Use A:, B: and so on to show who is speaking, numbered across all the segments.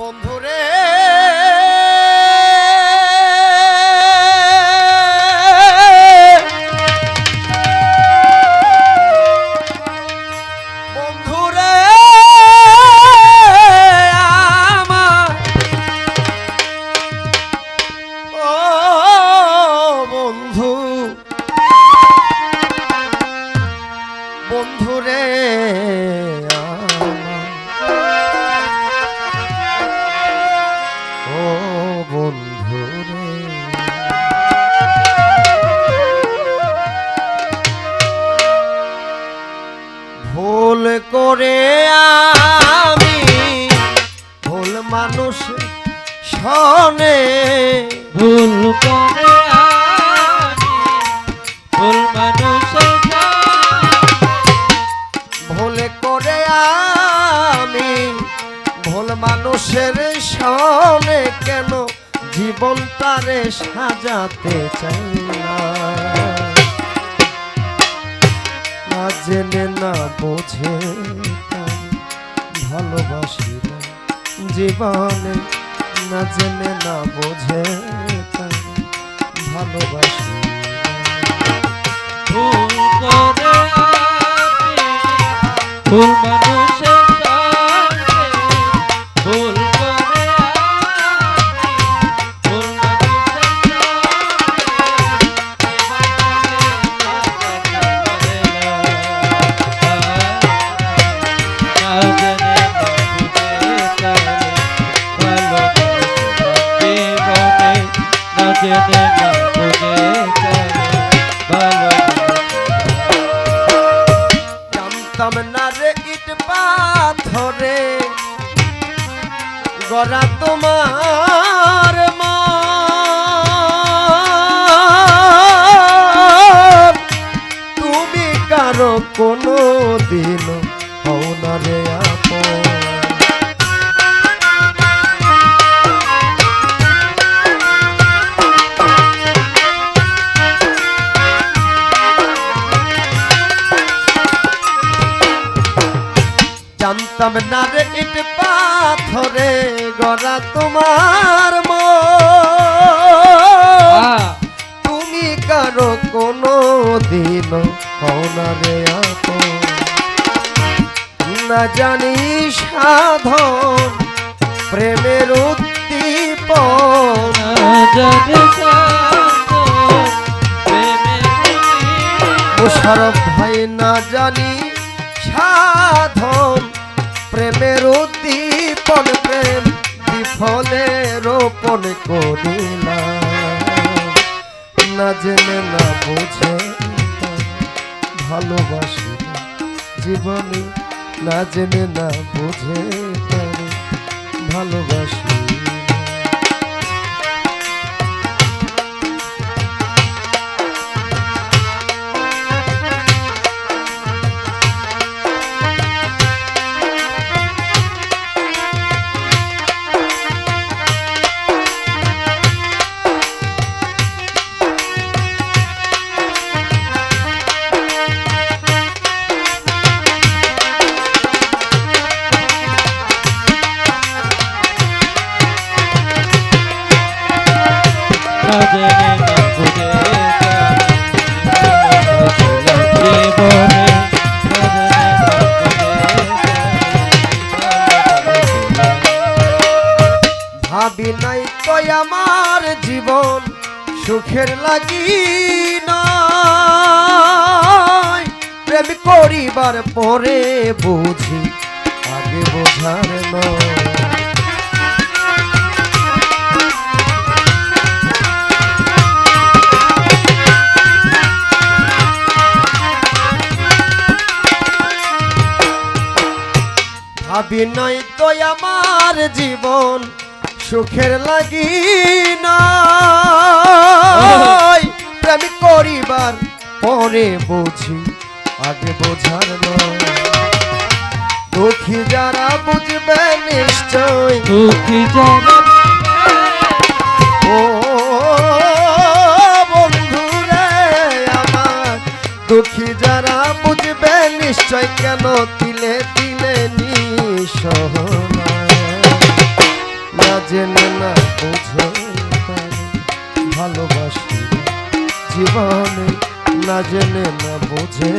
A: বন্ধুরে জীবনটারে সাজাতে চাই না জেনে, না বোঝে ভালোবাসি জীবনে না জেনে, না বোঝে ভালোবাসি।
B: ভুল করে আমি
A: গড়া তোমার মন। তুমি কারও কোনো দিন হও জানতাম না রে ইট পাথরে গড়া তোমার মন। তুমি কারও কোনো দিন হও না জানি সাধন প্রেমের উদ্দীপন। মোশারফ ভাই না জানি সাধন প্রেমের উদ্দীপন প্রেম বিফলে রোপণ করিলাম। না জেনে, না বুঝে ভালোবাসি জীবনে। না জেনে, না বুঝে তারে ভালোবাসি। ভাবি নাই তো আমার জীবন সুখের লাগি নয় প্রেম করিবার পরে বুঝি আগে বোঝার নয়। ভাবি নাই তো আমার জীবন সুখের লাগি নয় প্রেম করিবার পরে বুঝি আগে বোঝার দুঃখী যারা বুঝবে নিশ্চয়।
B: দুঃখী যারা
A: ও বন্ধুরে আমার দুঃখী যারা বুঝবে নিশ্চয় কেন জেনে না বোঝে ভালোবাসি জীবনে না জেনে না বোঝে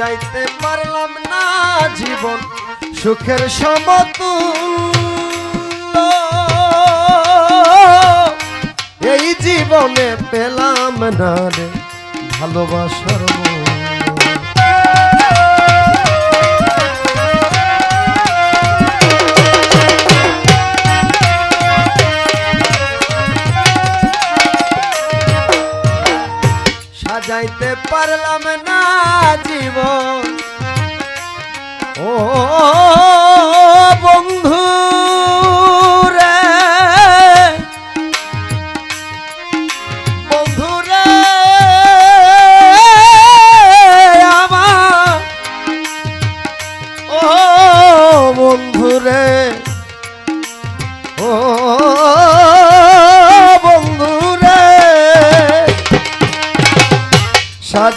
A: যাইতে পারলাম না জীবন সুখের সমত এই জীবনে পেলাম না রে ভালোবাসার সাজাইতে পারলাম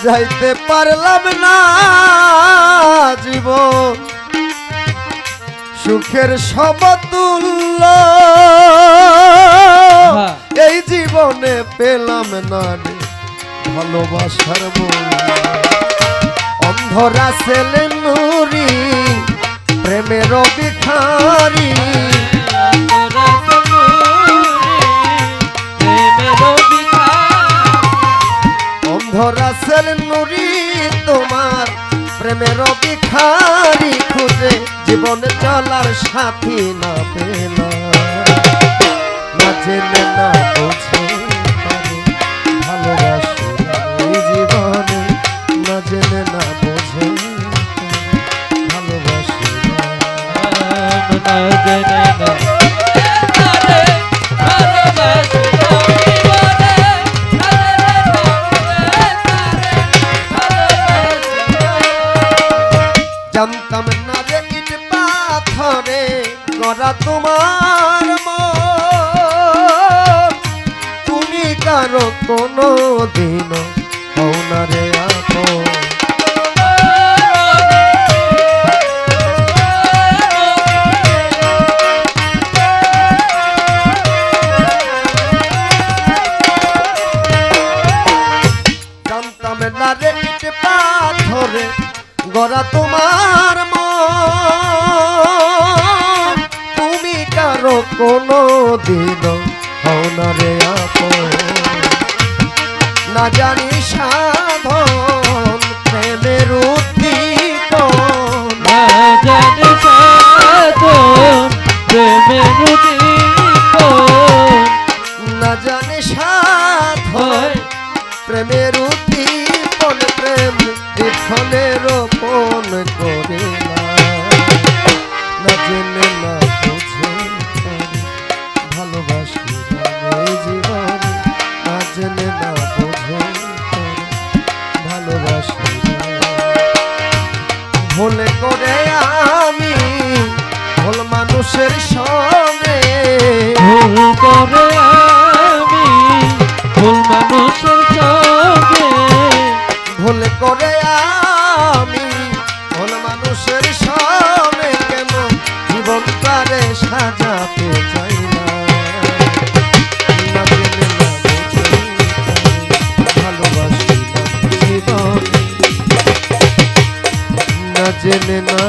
A: যাইতে পারলাম না জীব সুখের সমতুল্য।
B: হ্যাঁ।
A: এই জীবনে পেলাম না ভালোবাসার অন্ধরা সেলে নুরি প্রেমের বিখারি ধরাসেল নুরি তোমার। প্রেমের বিখারি খুঁজে জীবন চলার সাথী না পেল না জেনে না বুঝে আর কোনো দিন রে জানতাম না রে পাথরে গড়া তোমার জেনে না